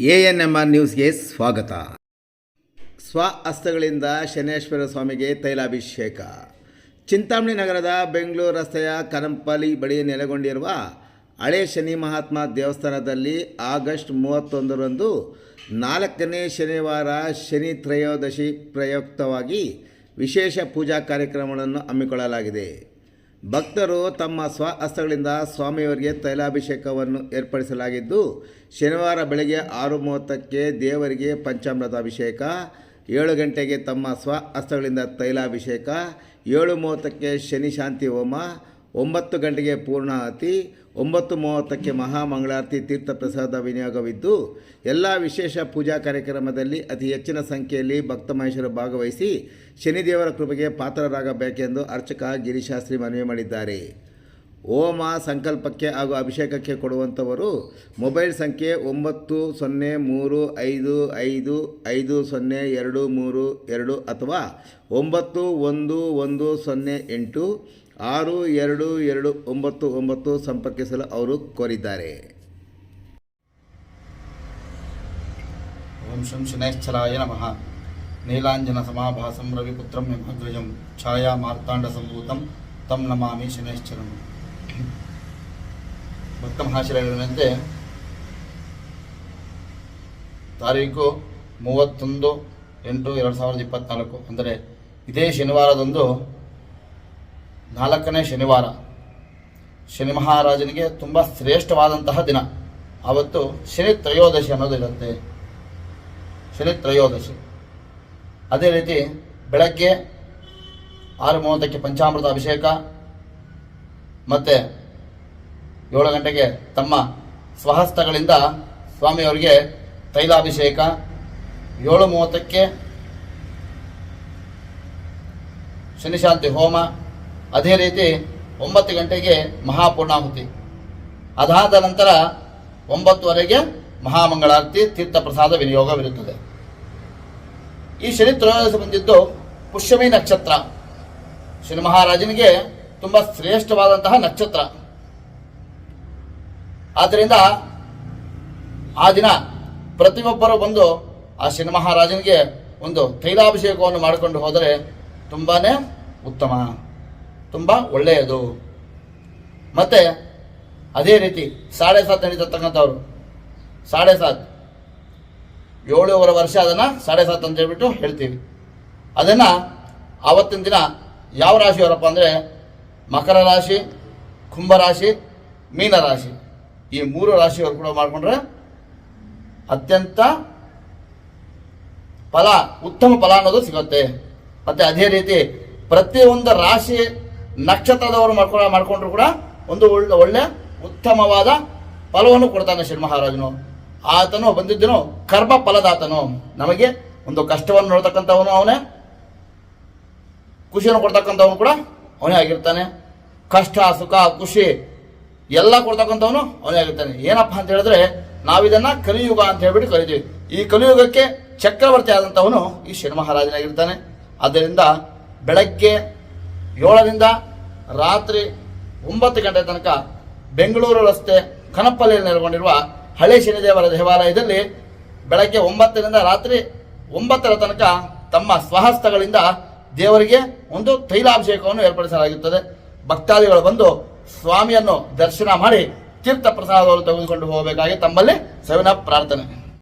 A N M R ನ್ಯೂಸ್ಗೆ ಸ್ವಾಗತ. ಸ್ವ ಹಸ್ತಗಳಿಂದ ಶನೇಶ್ವರ ಸ್ವಾಮಿಗೆ ತೈಲಾಭಿಷೇಕ. ಚಿಂತಾಮಣಿ ನಗರದ ಬೆಂಗಳೂರು ರಸ್ತೆಯ ಕರಂಪಲಿ ಬಳಿ ನೆಲೆಗೊಂಡಿರುವ ಹಳೆ ಶನಿ ಮಹಾತ್ಮ ದೇವಸ್ಥಾನದಲ್ಲಿ ಆಗಸ್ಟ್ ಮೂವತ್ತೊಂದರಂದು ನಾಲ್ಕನೇ ಶನಿವಾರ ಶನಿ ತ್ರಯೋದಶಿ ಪ್ರಯುಕ್ತವಾಗಿ ವಿಶೇಷ ಪೂಜಾ ಕಾರ್ಯಕ್ರಮಗಳನ್ನು ಹಮ್ಮಿಕೊಳ್ಳಲಾಗಿದೆ. ಭಕ್ತರು ತಮ್ಮ ಸ್ವಹಸ್ತಗಳಿಂದ ಸ್ವಾಮಿಯವರಿಗೆ ತೈಲಾಭಿಷೇಕವನ್ನು ಏರ್ಪಡಿಸಲಾಗಿದ್ದು, ಶನಿವಾರ ಬೆಳಗ್ಗೆ ಆರು ಮೂವತ್ತಕ್ಕೆ ದೇವರಿಗೆ ಪಂಚಾಮೃತ ಅಭಿಷೇಕ ಏಳು ಗಂಟೆಗೆ ತಮ್ಮ ಸ್ವ ಹಸ್ತಗಳಿಂದ ತೈಲಾಭಿಷೇಕ, ಏಳು ಮೂವತ್ತಕ್ಕೆ ಶನಿ ಶಾಂತಿ ಹೋಮ ಒಂಬತ್ತು ಗಂಟೆಗೆ ಪೂರ್ಣಾಹತಿ ಒಂಬತ್ತು ಮೂವತ್ತಕ್ಕೆ ಮಹಾಮಂಗಳಾರತಿ ತೀರ್ಥ ಪ್ರಸಾದ ವಿನಿಯೋಗವಿದ್ದು, ಎಲ್ಲ ವಿಶೇಷ ಪೂಜಾ ಕಾರ್ಯಕ್ರಮದಲ್ಲಿ ಅತಿ ಹೆಚ್ಚಿನ ಸಂಖ್ಯೆಯಲ್ಲಿ ಭಕ್ತ ಮಹೇಶರು ಭಾಗವಹಿಸಿ ಶನಿದೇವರ ಕೃಪೆಗೆ ಪಾತ್ರರಾಗಬೇಕೆಂದು ಅರ್ಚಕ ಗಿರಿಶಾಸ್ತ್ರಿ ಮನವಿ ಮಾಡಿದ್ದಾರೆ. ಓಮ ಸಂಕಲ್ಪಕ್ಕೆ ಹಾಗೂ ಅಭಿಷೇಕಕ್ಕೆ ಕೊಡುವಂಥವರು ಮೊಬೈಲ್ ಸಂಖ್ಯೆ ಒಂಬತ್ತು ಸೊನ್ನೆ ಮೂರು ಐದು ಐದು ಐದು ಸೊನ್ನೆ ಎರಡು ಮೂರು ಎರಡು ಅಥವಾ ಒಂಬತ್ತು ಒಂದು ಒಂದು ಸೊನ್ನೆ ಎಂಟು ಆರು, ಎರಡು ಎರಡು, ಒಂಬತ್ತು ಒಂಬತ್ತು ಸಂಪರ್ಕಿಸಲು ಅವರು ಕೋರಿದ್ದಾರೆ. ಓಂ ಶಂ ಶನೈಶ್ಚರಾಯ ನಮಃ. ನೀಲಾಂಜನ ಸಮಾಭಾಸಂ ರವಿಪುತ್ರಂ ಯಮಗ್ರಜಂ ಛಾಯಾ ಮಾರ್ತಾಂಡ ಸಂಭೂತಂ ತಂ ನಮಾಮಿ ಶನೈಶ್ಚರಂ ಭಕ್ತ ಮಹಾಶಿಲೆಗಳಂತೆ ತಾರೀಕು ಮೂವತ್ತೊಂದು ಎಂಟು ಎರಡು ಸಾವಿರದ ಇಪ್ಪತ್ತ್ನಾಲ್ಕು ಅಂದರೆ ಇದೇ ಶನಿವಾರದಂದು ನಾಲ್ಕನೇ ಶನಿವಾರ. ಶನಿ ಮಹಾರಾಜನಿಗೆ ತುಂಬ ಶ್ರೇಷ್ಠವಾದಂತಹ ದಿನ. ಆವತ್ತು ಶನಿ ತ್ರಯೋದಶಿ ಅನ್ನೋದು ಇರುತ್ತೆ. ಶನಿ ತ್ರಯೋದಶಿ. ಅದೇ ರೀತಿ ಬೆಳಗ್ಗೆ ಆರು ಮೂವತ್ತಕ್ಕೆ ಪಂಚಾಮೃತ ಅಭಿಷೇಕ ಮತ್ತು ಏಳು ಗಂಟೆಗೆ ತಮ್ಮ ಸ್ವಹಸ್ತಗಳಿಂದ ಸ್ವಾಮಿಯವರಿಗೆ ತೈಲಾಭಿಷೇಕ. ಏಳು ಮೂವತ್ತಕ್ಕೆ ಶನಿಶಾಂತಿ ಹೋಮ. ಅದೇ ರೀತಿ ಒಂಬತ್ತು ಗಂಟೆಗೆ ಮಹಾಪೂರ್ಣಾಹುತಿ. ಅದಾದ ನಂತರ ಒಂಬತ್ತುವರೆಗೆ ಮಹಾಮಂಗಳಾರತಿ ತೀರ್ಥ ಪ್ರಸಾದ ವಿನಿಯೋಗವಿರುತ್ತದೆ. ಈ ಶನಿ ತ್ರಯೋದಶಿ ಬಂದಿದ್ದು ಪುಷ್ಯಮಿ ನಕ್ಷತ್ರ. ಶನಿ ಮಹಾರಾಜನಿಗೆ ತುಂಬ ಶ್ರೇಷ್ಠವಾದಂತಹ ನಕ್ಷತ್ರ. ಆದ್ದರಿಂದ ಆ ದಿನ ಪ್ರತಿಯೊಬ್ಬರು ಬಂದು ಆ ಶನಿ ಮಹಾರಾಜನಿಗೆ ಒಂದು ತೈಲಾಭಿಷೇಕವನ್ನು ಮಾಡಿಕೊಂಡು ಹೋದರೆ ತುಂಬಾ ಉತ್ತಮ. ತುಂಬ ಒಳ್ಳೆಯದು. ಮತ್ತು ಅದೇ ರೀತಿ ಸಾಡೆ ಸಾತ್ ನಡೀತಕ್ಕಂಥವ್ರು. ಸಾಡೆ ಸಾತ್. ಏಳುವರೆ ವರ್ಷ ಅದನ್ನು ಸಾಡೆ ಸಾತ್ ಅಂತ ಹೇಳ್ಬಿಟ್ಟು ಹೇಳ್ತೀವಿ. ಅದನ್ನು ಆವತ್ತಿನ ದಿನ ಯಾವ ರಾಶಿಯವರಪ್ಪ ಅಂದರೆ ಮಕರ ರಾಶಿ ಕುಂಭರಾಶಿ ಮೀನರಾಶಿ ಈ ಮೂರು ರಾಶಿಯವರು ಕೂಡ ಮಾಡಿಕೊಂಡ್ರೆ ಅತ್ಯಂತ ಫಲ, ಉತ್ತಮ ಫಲ ಅನ್ನೋದು ಸಿಗುತ್ತೆ. ಮತ್ತು ಅದೇ ರೀತಿ ಪ್ರತಿಯೊಂದು ರಾಶಿ ನಕ್ಷತ್ರದವರು ಮಾಡ್ಕೊ ಮಾಡ್ಕೊಂಡ್ರು ಕೂಡ ಒಂದು ಒಳ್ಳೆ ಒಳ್ಳೆ ಉತ್ತಮವಾದ ಫಲವನ್ನು ಕೊಡ್ತಾನೆ ಶ್ರೀ ಮಹಾರಾಜನು. ಆತನು ಬಂದಿದ್ದನು ಕರ್ಮ ಫಲದಾತನು. ನಮಗೆ ಒಂದು ಕಷ್ಟವನ್ನು ನೋಡ್ತಕ್ಕಂಥವನು ಅವನೇ. ಖುಷಿಯನ್ನು ಕೊಡ್ತಕ್ಕಂಥವನು ಕೂಡ ಅವನೇ ಆಗಿರ್ತಾನೆ. ಕಷ್ಟ, ಸುಖ, ಖುಷಿ ಎಲ್ಲ ಕೊಡ್ತಕ್ಕಂಥವನು ಅವನೇ ಆಗಿರ್ತಾನೆ. ಏನಪ್ಪ ಅಂತ ಹೇಳಿದ್ರೆ ನಾವಿದನ್ನ ಕಲಿಯುಗ ಅಂತ ಹೇಳ್ಬಿಟ್ಟು ಕರಿತೀವಿ. ಈ ಕಲಿಯುಗಕ್ಕೆ ಚಕ್ರವರ್ತಿ ಆದಂಥವನು ಈ ಶನಿ ಮಹಾರಾಜನಾಗಿರ್ತಾನೆ. ಆದ್ದರಿಂದ ಬೆಳಗ್ಗೆ ಏಳರಿಂದ ರಾತ್ರಿ ಒಂಬತ್ತು ಗಂಟೆ ತನಕ ಬೆಂಗಳೂರು ರಸ್ತೆ ಕನಪ್ಪಲ್ಲಿಯಲ್ಲಿ ನೆಲೆಗೊಂಡಿರುವ ಹಳೆ ಶನಿದೇವರ ದೇವಾಲಯದಲ್ಲಿ ಬೆಳಗ್ಗೆ ಒಂಬತ್ತರಿಂದ ರಾತ್ರಿ ಒಂಬತ್ತರ ತನಕ ತಮ್ಮ ಸ್ವಹಸ್ತಗಳಿಂದ ದೇವರಿಗೆ ಒಂದು ತೈಲಾಭಿಷೇಕವನ್ನು ಏರ್ಪಡಿಸಲಾಗುತ್ತದೆ. ಭಕ್ತಾದಿಗಳು ಬಂದು ಸ್ವಾಮಿಯನ್ನು ದರ್ಶನ ಮಾಡಿ ತೀರ್ಥ ಪ್ರಸಾದವನ್ನು ತೆಗೆದುಕೊಂಡು ಹೋಗಬೇಕಾಗಿ ತಮ್ಮಲ್ಲಿ ಸವಿನ ಪ್ರಾರ್ಥನೆ.